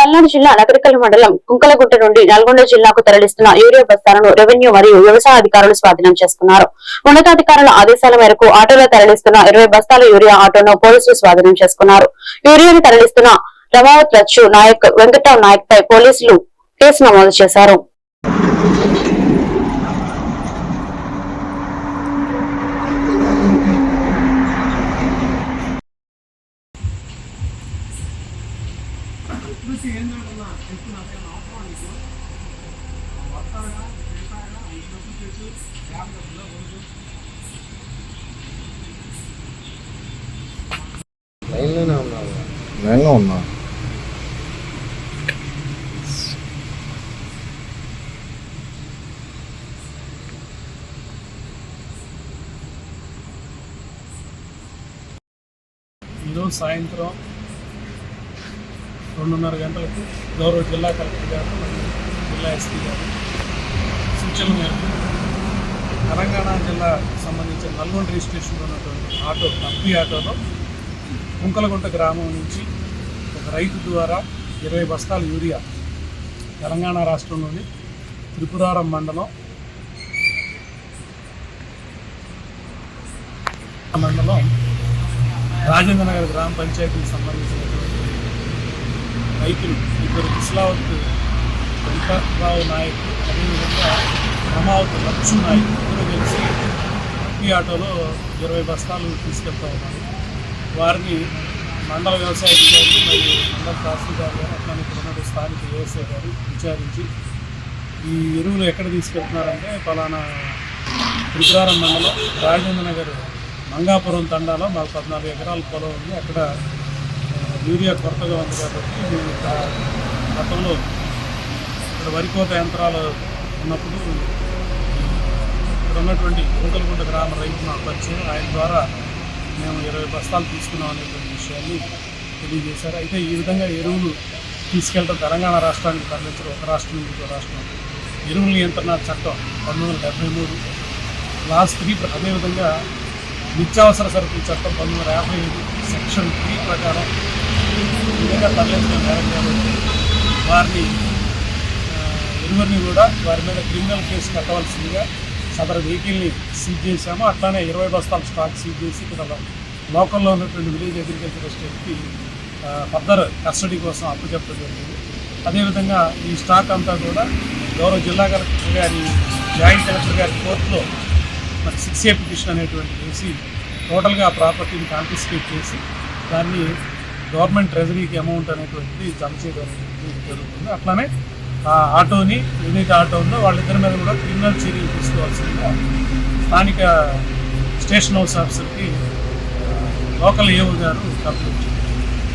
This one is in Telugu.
పల్నాడు జిల్లా నగరికల్ మండలం కుంకలగుంట నుండి నల్గొండ జిల్లాకు తరలిస్తున్న యూరియా బస్తాలను రెవెన్యూ మరియు వ్యవసాయ అధికారులు స్వాధీనం చేసుకున్నారు. ఉన్నతాధికారుల ఆదేశాల మేరకు ఆటోలో తరలిస్తున్న ఇరవై బస్తాల యూరియా ఆటోను పోలీసులు స్వాధీనం చేసుకున్నారు. యూరియాను తరలిస్తున్న రమావత్ రచ్చు నాయక్ వెంకటరావు నాయక్ పై పోలీసులు కేసు నమోదు చేశారు. లైన్లోనే ఉన్నావు? లైన్లో ఉన్నా. ఈరోజు సాయంత్రం రెండున్నర గంటలకు గౌరవ జిల్లా కలెక్టర్ గారు జిల్లా ఎస్పీ గారు సూచనల మేరకు తెలంగాణ జిల్లా సంబంధించిన నల్గొండ రిజిస్ట్రేషన్లో ఉన్నటువంటి ఆటో కంపీ ఆటోలో కుంకలగుంట గ్రామం నుంచి ఒక రైతు ద్వారా ఇరవై బస్తాల యూరియా తెలంగాణ రాష్ట్రంలోని త్రిపురారం మండలం మండలం రాజేంద్రనగర్ గ్రామ పంచాయతీకి సంబంధించినటువంటి రైతులు ఇద్దరు కుశలావత్ వెంకట్రావు నాయక్ అదేవిధంగా రమావత్ లక్ష్మీ నాయక్ ఇద్దరు కలిసి ఈ ఆటోలో ఇరవై బస్తాలు తీసుకెళ్తా ఉన్నారు. వారిని మండల వ్యవసాయ అధికారి మరియు మండల తహసీల్దార్ గారు అట్లానే ఇక్కడ స్థానిక వ్యవసాయ గారు విచారించి ఈ ఎరువులు ఎక్కడ తీసుకెళ్తున్నారంటే పలానా త్రిపురారం మండలం రాజేంద్ర నగర్ మంగాపురం తండాలో మాకు పద్నాలుగు ఎకరాల పొలం ఉంది. అక్కడ యూరియా కొరతగా ఉంది కాబట్టి మేము గతంలో ఇక్కడ వరి కోత యంత్రాలు ఉన్నప్పుడు ఇక్కడ ఉన్నటువంటి కుంకలగుంట గ్రామ రైతు మాకు పరిచయం. ఆయన ద్వారా మేము ఇరవై బస్తాలు తీసుకున్నాం అనేటువంటి విషయాన్ని తెలియజేశారు. అయితే ఈ విధంగా ఎరువులు తీసుకెళ్ళడం తెలంగాణ రాష్ట్రానికి తరలించడం ఒక రాష్ట్రం నుంచి ఇంకో రాష్ట్రం. ఎరువుల నియంత్రణ చట్టం పంతొమ్మిది వందల డెబ్బై మూడు. క్లాస్ త్రీ అదేవిధంగా నిత్యావసర సరుకుల చట్టం పంతొమ్మిది వందల యాభై ఐదు సెక్షన్ త్రీ ప్రకారం ఇంకా విధంగా నేరం కాబట్టి వారిని ఇరువురిని కూడా వారి మీద క్రిమినల్ కేసు కట్టవలసిందిగా సదరు వెహికల్ని సీజ్ చేశాము. అట్లానే ఇరవై బస్తాల స్టాక్ సీజ్ చేసి ఇక్కడ లోకల్లో ఉన్నటువంటి విలేజ్ అగ్రికల్చర్ ఎస్టేట్కి ఫర్దర్ కస్టడీ కోసం అప్పచెప్పడం జరిగింది. అదేవిధంగా ఈ స్టాక్ అంతా కూడా గౌరవ జిల్లా కలెక్టర్ గారి జాయింట్ కలెక్టర్ గారి కోర్టులో మరి సిక్స్ ఏ పిటిషన్ అనేటువంటి వేసి టోటల్గా ఆ ప్రాపర్టీని కాన్ఫిస్కేట్ చేసి దాన్ని గవర్నమెంట్ ట్రెజరీకి అమౌంట్ అనేటువంటిది జమ చేయడం జరుగుతుంది. అట్లానే ఆ ఆటోని యూనిట్ ఆటోని వాళ్ళిద్దరి మీద కూడా క్రిమినల్ చర్యలు తీసుకోవాల్సిందిగా స్థానిక స్టేషన్ హౌస్ ఆఫీసర్కి లోకల్ ఏఓ గారు కంప్లైంట్ చేశారు.